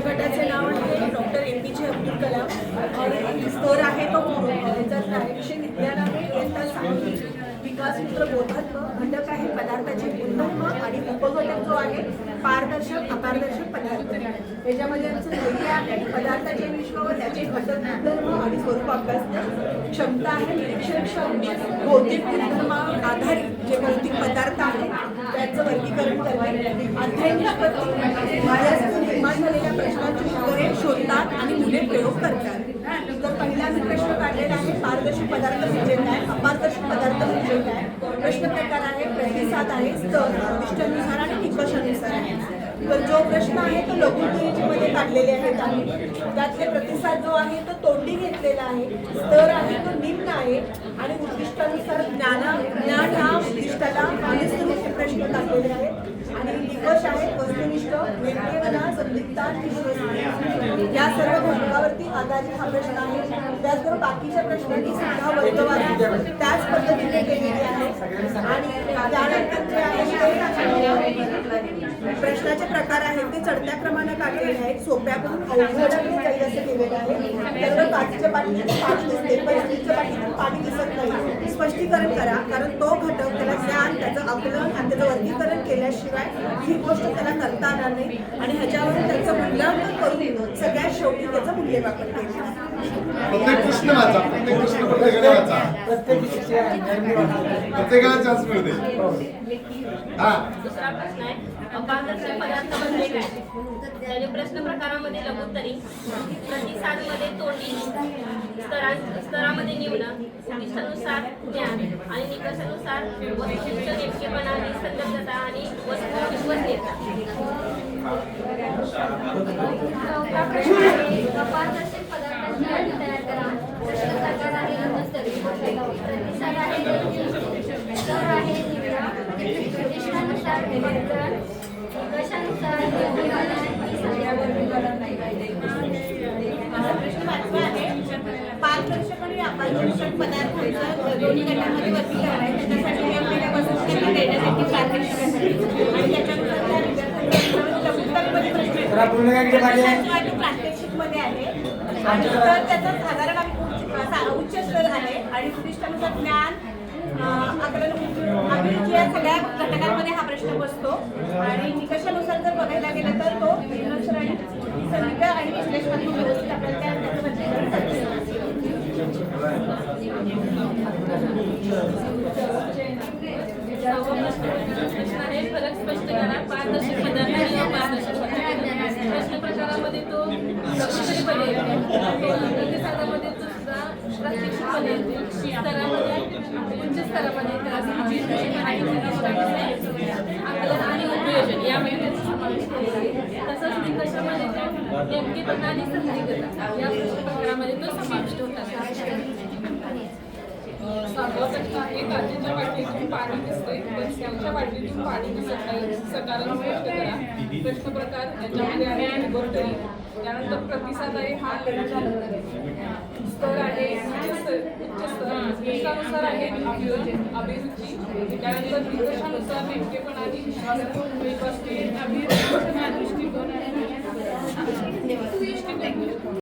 गटाचे नाव आहे doctor A P जे अब्दुल कलाम. आणि स्तर आहे तो अ, जर कार्यविषयी विज्ञानाने विकास सूत्र बोधात्म घटक आहे पदार्थाचे गुणधर्म आणि उपघटक जो आहे पारदर्शक अपारदर्शक पदार्थ. याच्यामध्ये आमचं ध्येय आहे पदार्थाचे विश्व व त्याचे घटक गुणधर्म आणि स्वरूप अभ्यास क्षमता आहे निरीक्षण क्षमता भौतिक गुणधर्म आधारित जे भौतिक पदार्थ आहेत त्याचं वर्गीकरण करणे. अध्ययन निष्पत्ती. शोधतात आणि मुले प्रयोग करतात. तर पहिला मी प्रश्न काढलेला आहे पारदर्शक पदार्थ म्हणजे काय? अपारदर्शक पदार्थ म्हणजे काय? प्रश्न प्रकार आहे प्रतिसाद आहे स्तर उद्दिष्टानुसार आणि निकषानुसार आहे. तर जो प्रश्न आहे तो लघुपरीक्षेमध्ये काढलेले आहेत आम्ही. त्यातले प्रतिसाद जो आहे तो तोंडी घेतलेला आहे स्तर आहे तो निम्न आहे आणि उद्दिष्टानुसार ज्ञाना ज्ञान हा उद्दिष्टाला अनुसरून हे प्रश्न टाकलेले आहेत. आणि निकष आहेत वस्तुनिष्ठ नेमकेपणा संदिग्धता विश्वसनीय या सर्व घटकावरती आधारित हा प्रश्न आहे. त्याचबरोबर बाकीच्या प्रश्नांनी सुद्धा वर्गवारी त्याच पद्धतीने केलेली आहे. आणि त्यानंतर जे आहे प्रश्नाचे प्रकार आहेत ते चढत्या क्रमाने काढलेले आहेत. सोप्याकडून करून जाईल असं केलेलं आहे. त्यामुळे बाकीच्या पाठीतून पाणी दिसते पण पाठीतून पाणी दिसत नाही. स्पष्टीकरण करा कारण तो घटक त्याला ज्ञान त्याचं आकलन आणि त्याचं वर्गीकरण केल्याशिवाय ही गोष्ट त्याला करता येणार नाही. आणि ह्याच्यावरून त्याचं मूल्यांकन करून सगळ्यात शेवटी त्याचं मूल्यमापन केलं. प्रश्न प्रकारामध्ये लघुत्तरी प्रतिसादमध्ये तोंडी स्तरा स्तरामध्ये निम्न उद्दिष्टानुसार ज्ञान आणि निकषानुसार वस्तुनिष्ठ नेमकेपणा निसंदिग्धता आणि वस्तू विश्वसनीयता चौथा प्रश्न यादी तयार करा. प्रश्न आहे प्रतिसाद आहे आहे निवडा निमंत्रण प्रश्न पाचवा आहे पारदर्शक आणि अपारदर्शक पदार्थांचं दोन्ही गटामध्ये वर्गीकरण आहे. त्याच्यासाठी त्यांना देण्यासाठी प्रात्यक्षिकमध्ये आहे. आणि तर त्याचा साधारण आम्ही उच्च स्तर आहे आणि उद्दिष्टानुसार ज्ञान आकलन या सगळ्या घटकांमध्ये हा प्रश्न बसतो. आणि निकषानुसार जर बघायला गेलं तर तो निरक्षर आणि संदिग्ध आणि विश्लेषणात्मक व्यवस्थित आपल्याला त्या त्याचं वर्गीकरण करता येतं. सहावा प्रश्न आहे फरक स्पष्ट करा पारदर्शक पदार्थ आणि अपारदर्शक पदार्थ प्रश्न प्रकारामध्ये तो लघुत्तरीमध्ये प्रतिसादामध्ये तो सुद्धा प्रात्यक्षिकमध्ये स्तरामध्ये उच्च स्तरामध्ये आकलन आणि उपयोजन यामध्ये त्याचा समावेश केलेला आहे तसंच निकषामध्ये नेमकेपणा आणि संदिग्धता या प्रश्न प्रकारामध्ये तो समावेश आहे काचेच्या बाटलीतून पाणी दिसते पण स्टीलच्या बाटलीतून पाणी दिसत नाही सकारात्मक स्पष्ट करा. प्रश्न प्रकार याच्यामध्ये आहे लॅबोरेटरी त्यानंतर प्रतिसाद आहे हा स्तर आहे उच्च स्तर निकषानुसार आहे अभिरुची. त्यानंतर निकषानुसार नेमकेपणा आणि विश्वास अभिरुची दृष्टिकोन दृष्टिकोन.